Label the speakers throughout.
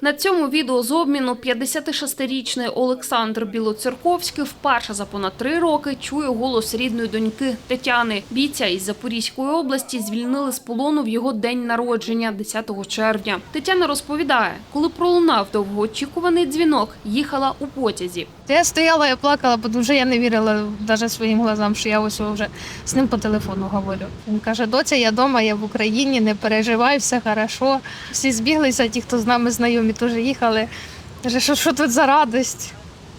Speaker 1: На цьому відео з обміну 56-річний Олександр Білоцерковський вперше за понад три роки чує голос рідної доньки Тетяни. Бійця із Запорізької області звільнили з полону в його день народження, 10 червня. Тетяна розповідає, коли пролунав довгоочікуваний дзвінок, їхала у потязі.
Speaker 2: Я стояла, я плакала, тому що я не вірила навіть своїм глазам, що я ось вже з ним по телефону говорю. Він каже: доця, я вдома, я в Україні, не переживай, все хорошо. Всі збіглися, ті, хто з нами знайомі, теж їхали. Каже, що, що тут за радість?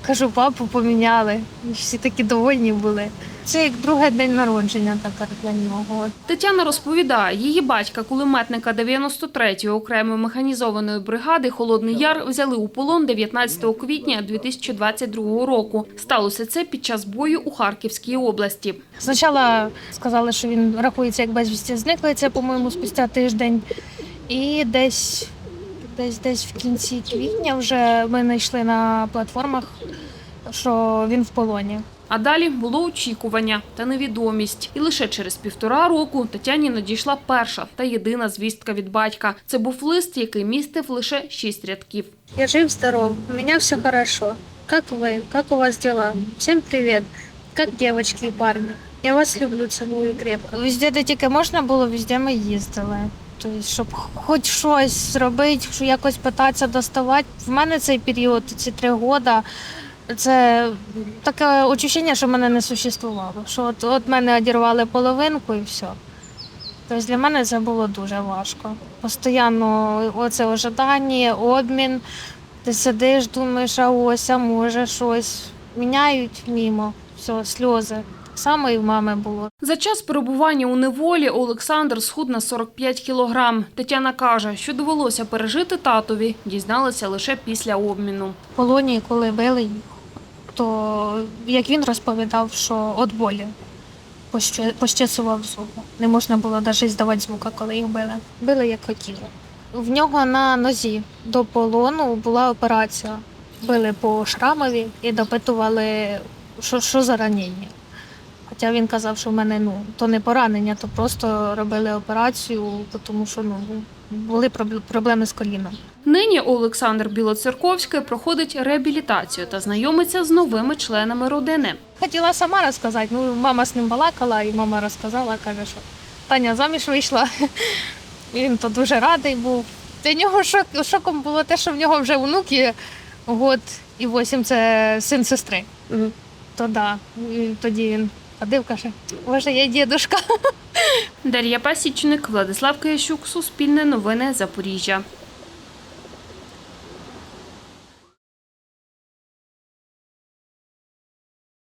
Speaker 2: Кажу, папу поміняли. Всі такі довольні були. Це як другий день народження тепер для нього.
Speaker 1: Тетяна розповідає, її батька, кулеметника 93-ї окремої механізованої бригади Холодний Яр взяли у полон 19 квітня 2022 року. Сталося це під час бою у Харківській області.
Speaker 2: Спочатку сказали, що він рахується як безвісті зниклий, це, по-моєму, спустя тиждень. І десь, десь, десь в кінці квітня вже ми знайшли на платформах, що він в полоні.
Speaker 1: А далі було очікування та невідомість. І лише через півтора року Тетяні надійшла перша та єдина звістка від батька. Це був лист, який містив лише шість рядків.
Speaker 2: Я жив здоров, у меня все хорошо. Как вы? Как у вас дела? Всем привет. Как девочки и парни? Я вас люблю, целую крепко. Везде, де тільки можна було, везде ми їздили. Тобто, щоб хоч щось зробити, що якось питатися доставати. В мене цей період, ці три роки, це таке відчуття, що мене не существувало. Що от, от мене одірвали половинку і все. Тобто для мене це було дуже важко. Постійно оце ожидання, обмін. Ти сидиш, думаєш, а ось, а може щось. Міняють мімо, все, сльози. Так само і в мами було.
Speaker 1: За час перебування у неволі Олександр схуд на 45 кілограм. Тетяна каже, що довелося пережити татові, дізналася лише після обміну.
Speaker 2: В полоні, коли били їх, то як він розповідав, що від болі поще- пощесував зуби. Не можна було навіть здавати звука, коли їх били. Били як хотіли. В нього на нозі до полону була операція. Били по шрамові і допитували, що, що за ранення. Хоча він казав, що в мене ну, то не поранення, то просто робили операцію, тому що ну, були проблеми з коліном.
Speaker 1: Нині Олександр Білоцерковський проходить реабілітацію та знайомиться з новими членами родини.
Speaker 2: Хотіла сама розказати, ну мама з ним балакала, і мама розказала, каже, що Таня заміж вийшла. І Він то дуже радий був. Для нього шок, шоком було те, що в нього вже внуки год і вісім це син сестри. То да. І тоді він ходив, каже, боже, я дідушка.
Speaker 1: Дар'я Пасічник, Владислав Киящук, Суспільне новини, Запоріжжя.